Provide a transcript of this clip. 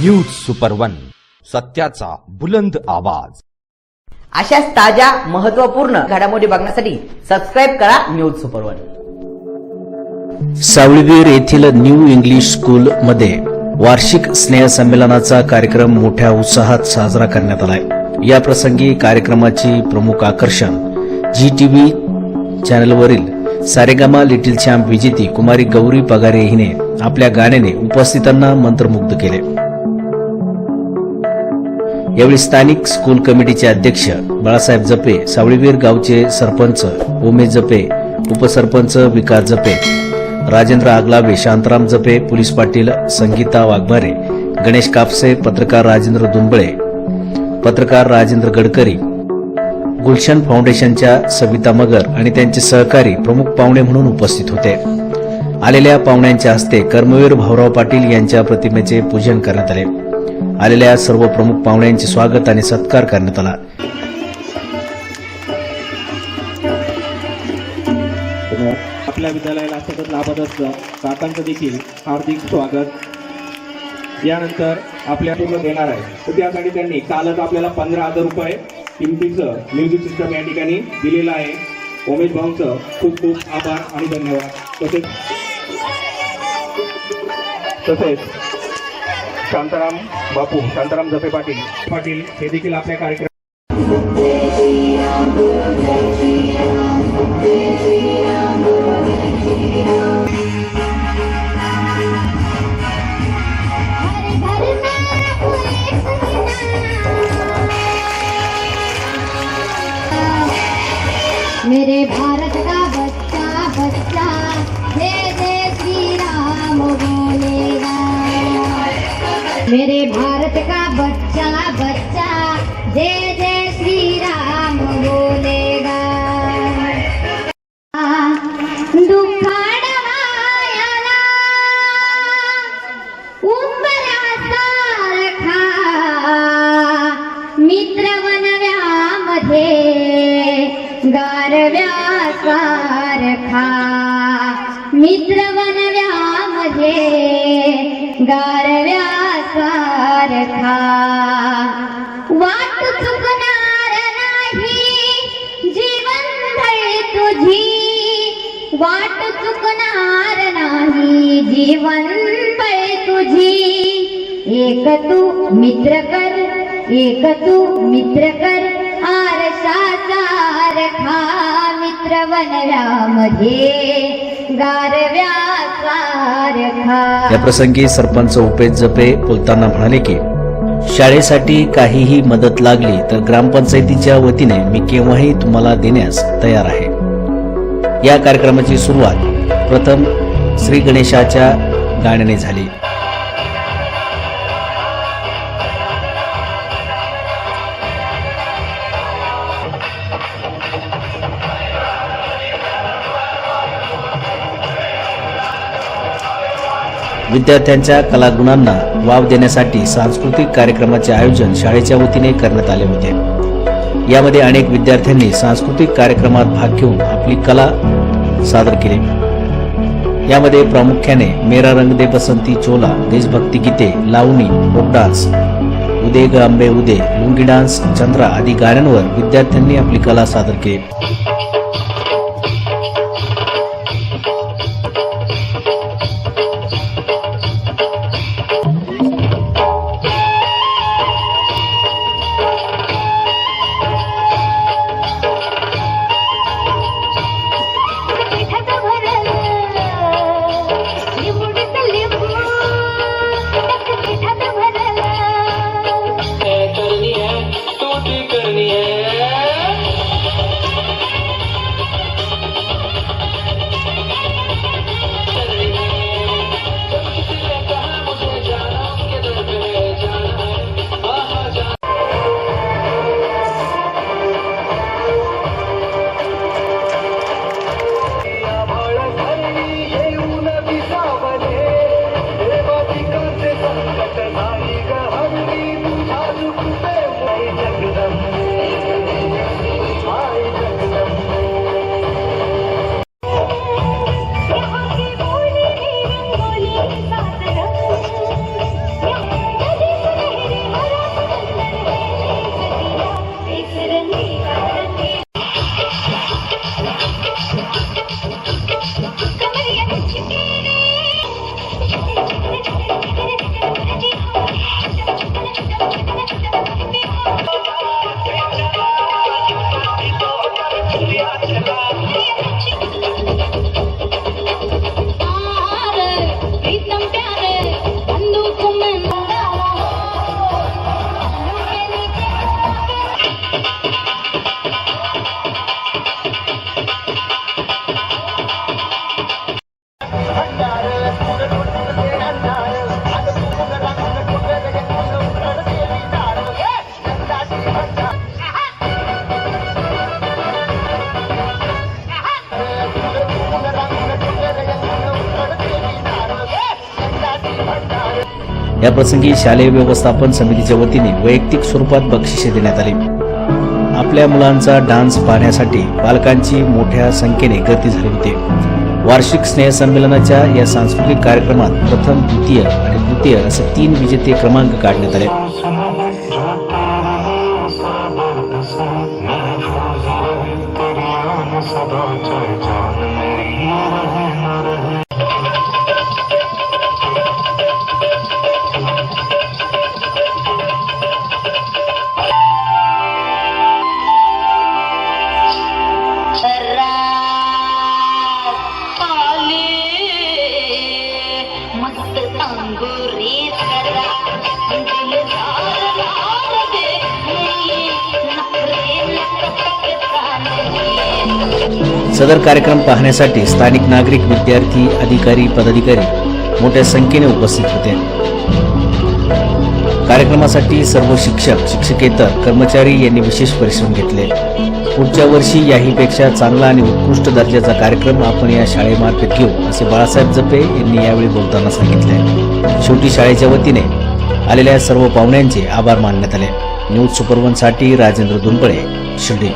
News super one सत्याचा बुलंद आवाज. अशाच ताज्या महत्त्वपूर्ण घडामोडी बघण्यासाठी सबस्क्राईब करा न्यूज सुपर वन सावळीवीर येथील न्यू इंग्लिश स्कूल मध्ये वार्षिक स्नेहसंमेलनाचा कार्यक्रम मोठ्या उत्साहात साजरा करण्यात आलाय. या प्रसंगी कार्यक्रमाची प्रमुख आकर्षण जी टीव्ही चॅनलवरील सारेगामा लिटिल चॅम्प विजेती कुमारी गौरी पगारे हिने आपल्या गाण्याने उपस्थितांना मंत्रमुग्ध केले. यावेळी स्थानिक स्कूल कमिटीचे अध्यक्ष बाळासाहेब जपे सावळीवीर गावचे सरपंच उमेश जपे उपसरपंच विकास जपे राजेंद्र आगलावे शांताराम जपे पोलीस पाटील संगीता वाघमारे गणेश कापसे पत्रकार राजेंद्र दुंबळे पत्रकार राजेंद्र गडकरी गुलशन फाउंडेशनच्या सविता मगर आणि त्यांचे सहकारी प्रमुख पाहुणे म्हणून उपस्थित होते. आलेल्या पाहुण्यांच्या हस्ते कर्मवीर भाऊराव पाटील यांच्या प्रतिमेचे पूजन करण्यात आले. आलेल्या सर्व प्रमुख पाहुण्यांचे स्वागत आणि सत्कार करण्यात आला. आपल्या विद्यालयाला सतत लाभत असतं काकांचं देखील हार्दिक स्वागत. यानंतर आपल्या पूर्ण देणार आहे. तर त्यासाठी त्यांनी कालच आपल्याला पंधरा हजार रुपये किमतीचं म्युझिक सिस्टम या ठिकाणी दिलेलं आहे. उमेश भाऊंचं खूप खूप आभार आणि धन्यवाद. तसेच तसेच शांताराम बापू शांताराम जपे पाटील. पाटील हे देखील आपल्या कार्यक्रम मेरे भारत का बच्चा बच्चा मेरे भारत का बच्चा बच्चा जय जय श्री राम बोलेगा। दुःखाड मायाला उंबरासारखा मित्र वनव्यामध्ये गारव्यासारखा मित्र वनव्यामध्ये सारखा वाट चुकणार नाही जीवन धळे तुझी. वाट चुकणार नाही जीवन पळे तुझी. एक तू मित्र कर एक तू मित्र कर आरशाचा रखा मित्र वनव्यामध्ये गारव्याचा रखा या प्रसंगी सरपंच उपेश जपे बोलताना म्हणाले की शाळेसाठी काहीही मदत लागली तर ग्रामपंचायतीच्या वतीने मी केव्हाही तुम्हाला देण्यास तयार आहे. या कार्यक्रमाची सुरुवात प्रथम श्री गणेशाच्या गाण्याने झाली. विद्यार्थ्यांच्या कलागुणांना वाव देण्यासाठी सांस्कृतिक कार्यक्रमाचे आयोजन शाळेच्या वतीने करण्यात आले होते. यामध्ये अनेक विद्यार्थ्यांनी सांस्कृतिक कार्यक्रमात भाग घेऊन आपली कला सादर केली. यामध्ये प्रामुख्याने मेरा रंग दे बसंती चोला देशभक्ती गीते लावणी फोक डान्स उदे ग अंबे उदे लुंगी डान्स चंद्रा आदी गाण्यांवर विद्यार्थ्यांनी आपली कला सादर केली. या प्रसंगी शालेय व्यवस्थापन समितीच्या वतीने वैयक्तिक स्वरूपात बक्षिसे देण्यात आली. आपल्या मुलांचा डान्स पाहण्यासाठी पालकांची मोठ्या संख्येने गर्दी झाली होती. वार्षिक स्नेहसंमेलनाच्या या सांस्कृतिक कार्यक्रमात प्रथम द्वितीय आणि तृतीय असे तीन विजेते क्रमांक काढण्यात आले. सदर कार्यक्रम पाहण्यासाठी स्थानिक नागरिक विद्यार्थी अधिकारी पदाधिकारी मोठ्या संख्येने उपस्थित होते. कार्यक्रमासाठी सर्व शिक्षक शिक्षकेतर कर्मचारी यांनी विशेष परिश्रम घेतले. पुढच्या वर्षी याहीपेक्षा चांगला आणि उत्कृष्ट दर्जाचा कार्यक्रम आपण या शाळेमार्फत घेऊ असे बाळासाहेब जपे यांनी यावेळी बोलताना सांगितले. शेवटी शाळेच्या वतीने आलेल्या सर्व पाहुण्यांचे आभार मानण्यात आले. न्यूज सुपरवनसाठी राजेंद्र दुंबळे शिर्डी.